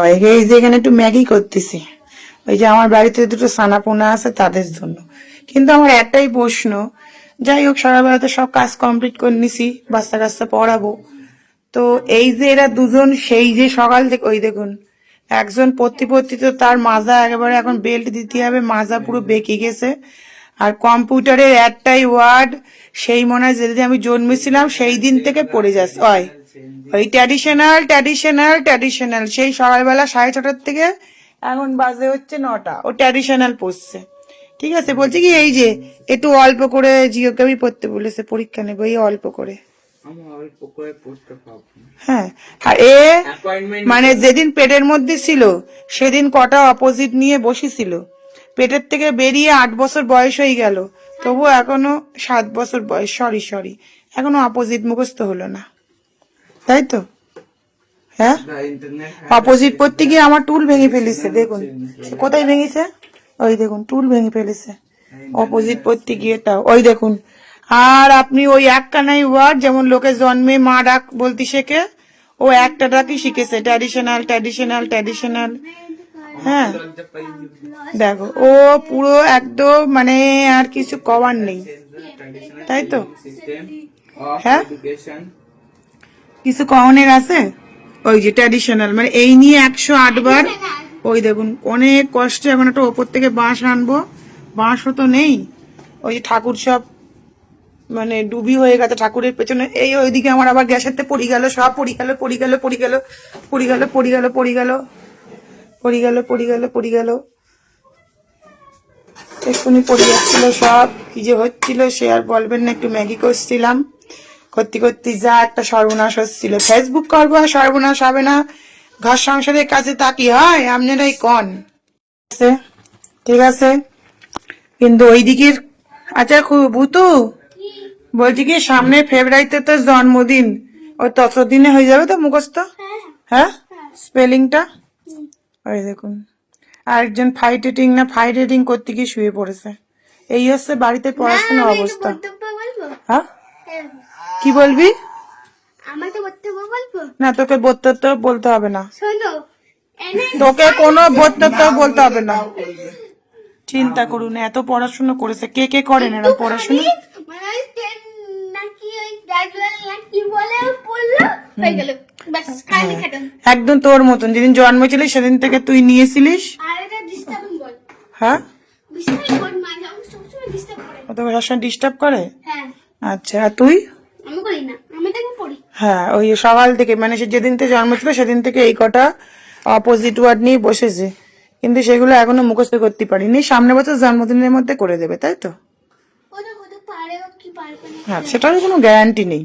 হয় এই যে এখানে একটু ম্যাগি করতেছি। ওই যে আমার বাড়িতে দুটো সানাপোনা আছে, তাদের জন্য। কিন্তু আমার একটাই প্রশ্ন, যাই হোক সকালবেলাতে সব কাজ কমপ্লিট করে নিছি, বাচ্চা কাচ্চা পড়াবো। তো এই যে এরা দুজন, সেই যে সকাল থেকে, ওই দেখুন, একজন পত্তি পত্তি তো তার মাজা একেবারে এখন বেল্ট দিতে হবে, মাজা পুরো বেঁকে গেছে। আর কম্পিউটারের একটাই ওয়ার্ড সেই মনে হয় যেদিন আমি জন্মেছিলাম, সেই দিন থেকে পড়ে যাচ্ছে। ওই ওই ট্র্যাডিশনাল ট্র্যাডিশনাল ট্র্যাডিশনাল সেই সকালবেলা সাড়ে ছটার থেকে এখন বাজে হচ্ছে নটা। ও ট্র্যাডিশনাল পড়ছে। ঠিক আছে বলছি কি এই যে একটু অল্প করে জিওগ্রাফি পড়তে বলেছে পরীক্ষা নেবে এই অল্প করে। আমি হ্যাঁ আর এ মানে যেদিন পেটের মধ্যে ছিল সেদিন কটা অপোজিট নিয়ে বসেছিল। পেটের থেকে বেরিয়ে আট বছর বয়স হয়ে গেল। তবু এখনও সাত বছর বয়স সরি সরি এখনও অপোজিট মুখস্থ হলো না। তাই তো? হ্যাঁ? অপোজিট পড়তে গিয়ে আমার টুল ভেঙে ফেলেছে দেখুন। কোথায় ভেঙেছে? ওই দেখুন টুল ভেঙে ফেলেছে। অপোজিট পড়তে গিয়ে তাও। ওই দেখুন আর আপনি ওই এক কানাই ওয়ার্ড যেমন লোকে জন্মে মা ডাক বলতে শেখে ও একটা ডাকই শিখেছে ট্র্যাডিশনাল ট্র্যাডিশনাল ট্র্যাডিশনাল হ্যাঁ। দেখো ও পুরো একদম মানে আর কিছু কবার নেই। তাই তো? হ্যাঁ? কিছু কহনের আছে? ওই যে ট্র্যাডিশনাল মানে এই নিয়ে একশো আটবার ওই দেখুন, অনেক কষ্টে এখন একটা ওপর থেকে বাঁশ আনব। বাঁশও তো নেই। ওই যে ঠাকুর সব মানে ডুবি হয়ে গেছে ঠাকুরের পেছনে। এই ওইদিকে আমার আবার গ্যাসের পড়ি গেল, সব পড়ি গেল পড়ি গেল পড়ি গেল পড়ি গেল পড়ি গেল পড়ি গেল পড়ি গেল পড়ি গেল পড়ি গেল। এক্ষুনি পড়ে যাচ্ছিল সব, কি যে হচ্ছিল সে আর বলবেন না, একটু ম্যাগি করছিলাম। করতে করতে যা একটা সর্বনাশ হচ্ছিল। ফেসবুক করব আর সর্বনাশ হবে না। ঘর সংসারের কাছে তা কি হয়? আপনারাই কন। ঠিক আছে? কিন্তু ওই দিকের আচ্ছা খুব ভূতু। বলছি কি সামনে ফেব্রুয়ারিতে তো জন্মদিন। ওই ততদিনে হয়ে যাবে তো মুখস্থ? হ্যাঁ? স্পেলিংটা? ওই দেখুন। আরেকজন ফাইট রেটিং না ফাইট রেটিং করতে গিয়ে শুয়ে পড়েছে। এই হচ্ছে বাড়িতে পড়াশোনার অবস্থা। হ্যাঁ। কি বলবি? না তোকে বক্তব্য বলতে হবে না। তোকে কোনো বক্তব্য বলতে হবে না। চিন্তা করুন এত পড়াশোনা করেছে। কে কে করেন এরা পড়াশোনা? একদম তোর মতন। যেদিন জন্ম ছিল সেদিন থেকে তুই নিয়েছিলিস? হ্যাঁ? ডিস্টার্ব করে। আচ্ছা আর তুই? আমি করি না আমি তাকে পড়ি। হ্যাঁ ওই সকাল থেকে মানে সে যেদিন থেকে জন্ম ছিল সেদিন থেকে এই কটা অপোজিট ওয়ার্ড নিয়ে বসেছে। কিন্তু সেগুলো এখনও মুখস্থ করতে পারিনি। সামনে বছর জন্মদিনের মধ্যে করে দেবে তাই তো? হ্যাঁ সেটার কোনো গ্যারান্টি নেই।